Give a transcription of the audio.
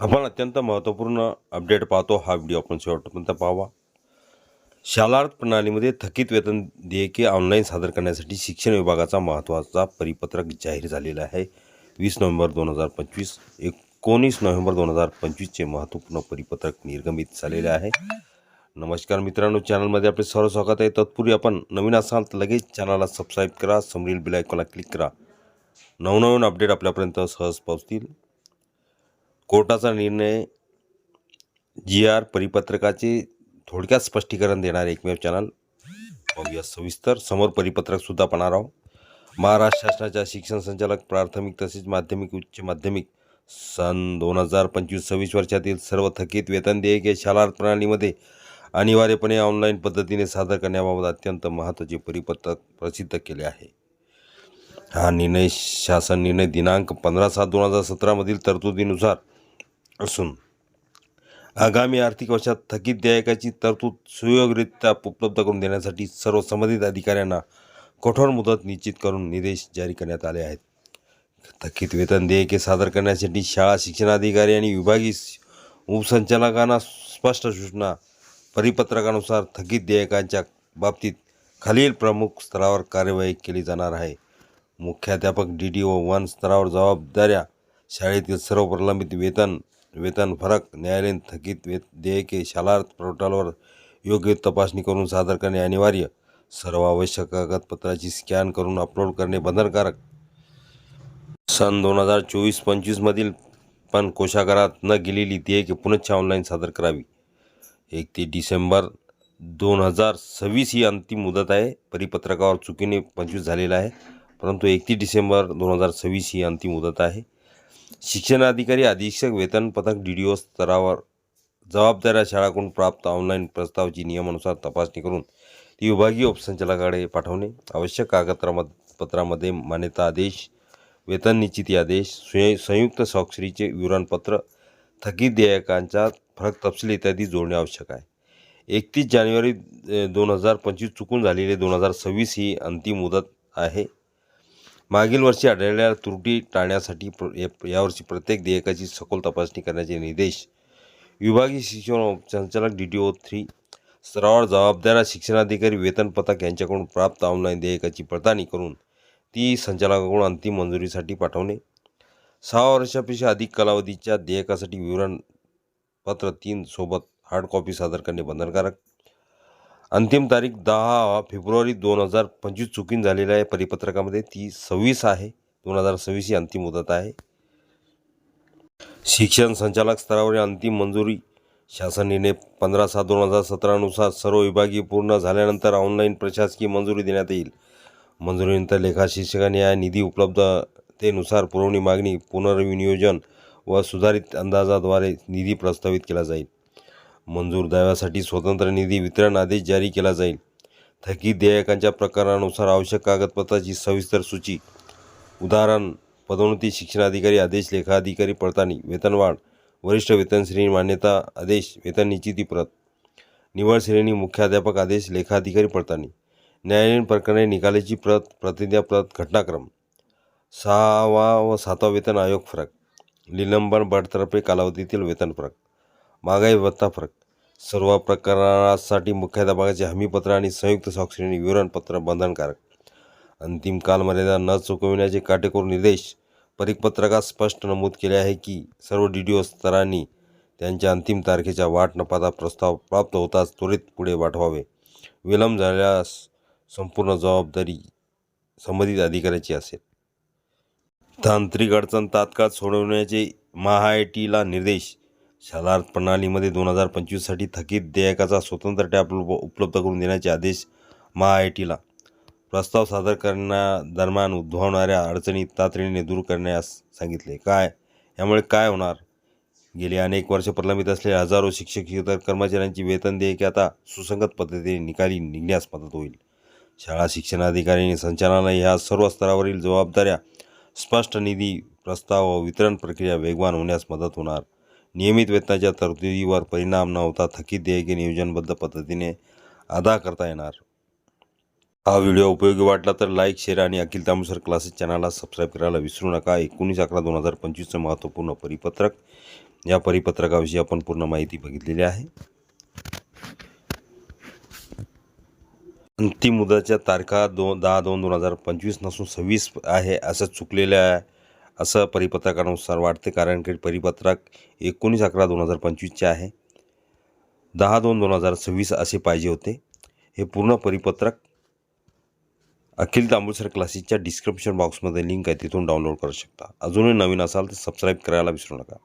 आपण अत्यंत महत्त्वपूर्ण अपडेट पाहतो. हा व्हिडिओ आपण शेवटपर्यंत पाहावा. शालार्थ प्रणालीमध्ये थकीत वेतन देयके ऑनलाईन सादर करण्यासाठी शिक्षण विभागाचा महत्त्वाचा परिपत्रक जाहीर झालेला आहे. वीस नोव्हेंबर दोन हजार पंचवीस एकोणीस नोव्हेंबर दोन हजार पंचवीसचे महत्त्वपूर्ण परिपत्रक निर्गमित झालेले आहे. नमस्कार मित्रांनो चॅनलमध्ये आपले सर्व स्वागत आहे. तत्पूर्वी आपण नवीन असाल तर लगेच चॅनलला सबस्क्राईब करा समोरील बिलायकॉनला क्लिक करा. नवनवीन अपडेट आपल्यापर्यंत सहज पोहोचतील. कोर्टाचा निर्णय जी आर परिपत्रकाचे थोडक्यात स्पष्टीकरण देणारे एकमेव चॅनल. पाहूया सविस्तर. समोर परिपत्रकसुद्धा पाहणार आहोत. महाराष्ट्र शासनाच्या शिक्षण संचालक प्राथमिक तसेच माध्यमिक उच्च माध्यमिक सन दोन हजार पंचवीस सव्वीस वर्षातील सर्व थकीत वेतन देयके शालार्थ प्रणालीमध्ये अनिवार्यपणे ऑनलाईन पद्धतीने सादर करण्याबाबत अत्यंत महत्त्वाचे परिपत्रक प्रसिद्ध केले आहे. हा निर्णय शासन निर्णय दिनांक पंधरा सात दोन हजार सतरामधील तरतुदीनुसार असून आगामी आर्थिक वर्षात थकीत देयकाची तरतूद सुयोगरित्या उपलब्ध करून देण्यासाठी सर्व संबंधित अधिकाऱ्यांना कठोर मुदत निश्चित करून निर्देश जारी करण्यात आले आहेत. थकीत वेतन देयके सादर करण्यासाठी शाळा शिक्षणाधिकारी आणि विभागीय उपसंचालकांना स्पष्ट सूचना परिपत्रकानुसार थकीत देयकांच्या बाबतीत खालील प्रमुख स्तरावर कार्यवाही केली जाणार आहे. मुख्याध्यापक डी डी ओ वन स्तरावर जबाबदाऱ्या शाळेतील सर्व प्रलंबित वेतन वेतन फरक न्यायालयीन थकीत वेत देयके शालार्थ पोर्टलवर योग्य तपासणी करून सादर करणे अनिवार्य. सर्व आवश्यक कागदपत्राची स्कॅन करून अपलोड करणे बंधनकारक. सन दोन हजार चोवीस पंचवीसमधील पण कोशागारात न गेलेली देयके पुनश्च ऑनलाईन सादर करावी. एकतीस डिसेंबर दोन हजार सव्वीस ही अंतिम मुदत आहे. परिपत्रकावर चुकीने पंचवीस झालेला आहे. परंतु एकतीस डिसेंबर दोन हजार सव्वीस ही अंतिम मुदत आहे. शिक्षणाधिकारी अधीक्षक वेतन पथक डी डी ओ स्तरावर जबाबदाऱ्या शाळाकडून प्राप्त ऑनलाईन प्रस्तावाची नियमानुसार तपासणी करून ती विभागीय उपसंचालकाकडे पाठवणे. आवश्यक कागदपत्रामध्ये पत्रामध्ये मान्यता आदेश वेतन निश्चिती आदेश स्वय संयुक्त स्वाक्षरीचे विवरणपत्र थकीत देयकांचा फरक तपशील इत्यादी जोडणे आवश्यक आहे. एकतीस जानेवारी दोन हजार पंचवीस चुकून झालेले दोन हजार सव्वीस ही अंतिम मुदत आहे. मागील वर्षी आढळलेल्या त्रुटी टाळण्यासाठी प्र यावर्षी प्रत्येक देयकाची सखोल तपासणी करण्याचे निर्देश विभागीय शिक्षण संचालक डी टी ओ थ्री स्तरावर जबाबदाऱ्या शिक्षणाधिकारी वेतन पथक यांच्याकडून प्राप्त ऑनलाईन देयकाची पडताळणी करून ती संचालकाकडून अंतिम मंजुरीसाठी पाठवणे. सहा वर्षापेक्षा अधिक कालावधीच्या देयकासाठी विवरणपत्र तीन सोबत हार्ड कॉपी सादर करणे बंधनकारक अंतिम तारीख दहा फेब्रुवारी दोन हजार पंचवीस चुकीन झालेल्या आहे. परिपत्रकामध्ये ती सव्वीस आहे. दोन हजार सव्वीस ही अंतिम मुदत आहे. शिक्षण संचालक स्तरावरील अंतिम मंजुरी. शासन निर्णय पंधरा सात दोन हजार सतरानुसार सर्व विभागीय पूर्ण झाल्यानंतर ऑनलाईन प्रशासकीय मंजुरी देण्यात येईल. मंजुरीनंतर लेखा शिक्षकांनी या निधी उपलब्धतेनुसार पुरवणी मागणी पुनर्विनियोजन व सुधारित अंदाजाद्वारे निधी प्रस्तावित केला जाईल. मंजूर दाव्यासाठी स्वतंत्र निधी वितरण आदेश जारी केला जाईल. थकीत देयकांच्या प्रकारानुसार आवश्यक कागदपत्राची सविस्तर सूची. उदाहरण पदोन्नती शिक्षणाधिकारी आदेश लेखाधिकारी पडताळणी वेतनवाढ वरिष्ठ वेतन श्रेणी मान्यता आदेश वेतन निश्चिती प्रत. निवड श्रेणी मुख्याध्यापक आदेश लेखाधिकारी पडताळणी. न्यायालयीन प्रकरणे निकालाची प्रत प्रतिज्ञा प्रत घटनाक्रम. सहावा व सातवा वेतन आयोग फरक. निलंबन बडतर्फे कालावधीतील वेतन फरक. महागाई भत्ता फरक. सर्व प्रकरणासाठी मुख्याध्यापकाचे हमीपत्र आणि संयुक्त स्वाक्षरीने विवरणपत्र बंधनकारक. अंतिम कालमर्यादा न चुकविण्याचे काटेकोर निर्देश परिपत्रकात स्पष्ट नमूद केले आहे की सर्व डी डी ओ स्तरांनी त्यांच्या अंतिम तारखेच्या वाट न पाहता प्रस्ताव प्राप्त होताच त्वरित पुढे पाठवावे विलंब झाल्यास संपूर्ण जबाबदारी संबंधित अधिकाऱ्याची असेल. तांत्रिक अडचण तात्काळ सोडवण्याचे महा आय टीला निर्देश शालार्थ प्रणालीमध्ये दोन हजार पंचवीससाठी थकीत देयकाचा स्वतंत्र टॅप उपलब्ध करून देण्याचे आदेश महा आय टीला प्रस्ताव सादर करण्यादरम्यान उद्भवणाऱ्या अडचणी तातडीने दूर करण्यास सांगितले. काय? यामुळे काय होणार? गेली अनेक वर्ष प्रलंबित असलेले हजारो शिक्षक इतर कर्मचाऱ्यांची वेतन देयके आता सुसंगत पद्धतीने निकाली निघण्यास मदत होईल. शाळा शिक्षणाधिकाऱ्यांनी संचालनालय ह्या सर्व स्तरावरील जबाबदाऱ्या स्पष्ट निधी प्रस्ताव व वितरण प्रक्रिया वेगवान होण्यास मदत होणार. नियमित वेतनाच्या तरतुदीवर परिणाम न होता थकीत देयके नियोजनबद्ध पद्धतीने अदा करता येणार. हा व्हिडिओ उपयोगी वाटला तर लाईक शेअर आणि अखिल तामुसर क्लासेस चॅनलला सबस्क्राईब करायला विसरू नका. एकोणीस अकरा दोन हजार पंचवीसचं महत्त्वपूर्ण परिपत्रक. या परिपत्रकाविषयी आपण पूर्ण माहिती बघितलेली आहे. अंतिम मुदतच्या तारखा दोन दहा दोन दोन हजार पंचवीस नसून सव्वीस आहे असं चुकलेलं आहे. असं परिपत्रकानुसार वाटते कारण की परिपत्रक एकोणीस अकरा दोन हजार पंचवीसचे आहे. दहा दोन दोन हजार सव्वीस असे पाहिजे होते. हे पूर्ण परिपत्रक अखिल तांबुसर क्लासेसच्या डिस्क्रिप्शन बॉक्समध्ये लिंक आहे तिथून डाउनलोड करू शकता. अजूनही नवीन असाल तर सबस्क्राईब करायला विसरू नका.